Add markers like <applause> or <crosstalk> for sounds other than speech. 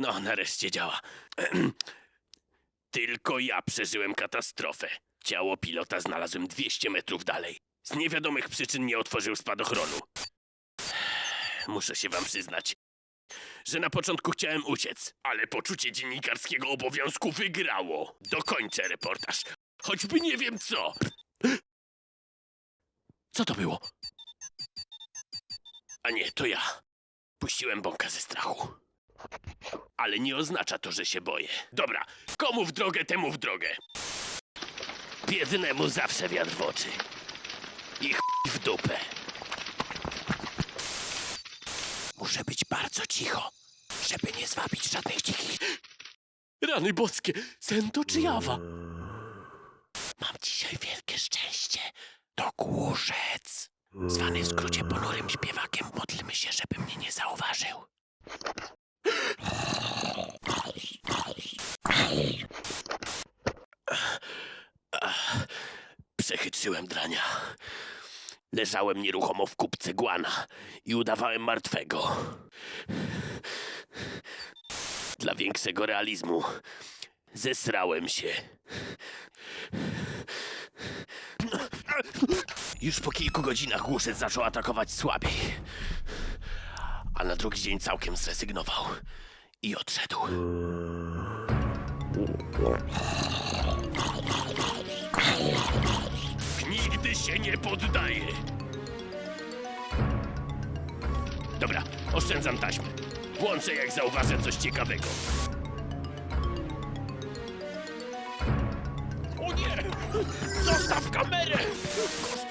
No, nareszcie działa. <clears throat> Tylko ja przeżyłem katastrofę. Ciało pilota znalazłem 200 metrów dalej. Z niewiadomych przyczyn nie otworzył spadochronu. <sighs> Muszę się wam przyznać, że na początku chciałem uciec, ale poczucie dziennikarskiego obowiązku wygrało. Dokończę reportaż, choćby nie wiem co. <gasps> Co to było? A nie, to ja. Puściłem bąka ze strachu. Ale nie oznacza to, że się boję. Dobra, komu w drogę, temu w drogę. Biednemu zawsze wiatr w oczy. I chuj w dupę. Muszę być bardzo cicho, żeby nie zwabić żadnych dzikich. Rany boskie, sen to czy jawa? Mam dzisiaj wielkie szczęście. To głuszec. Zwany w skrócie ponurym śpiewakiem, modlmy się, żeby mnie nie zauważył. Przechytrzyłem drania. Leżałem nieruchomo w kubce guana i udawałem martwego. Dla większego realizmu zesrałem się. Już po kilku godzinach głuszec zaczął atakować słabiej. A na drugi dzień całkiem zrezygnował i odszedł. Nigdy się nie poddaję. Dobra, oszczędzam taśmę. Włączę, jak zauważę coś ciekawego. O nie! Zostaw kamerę! Kosztowała 2000 złotych!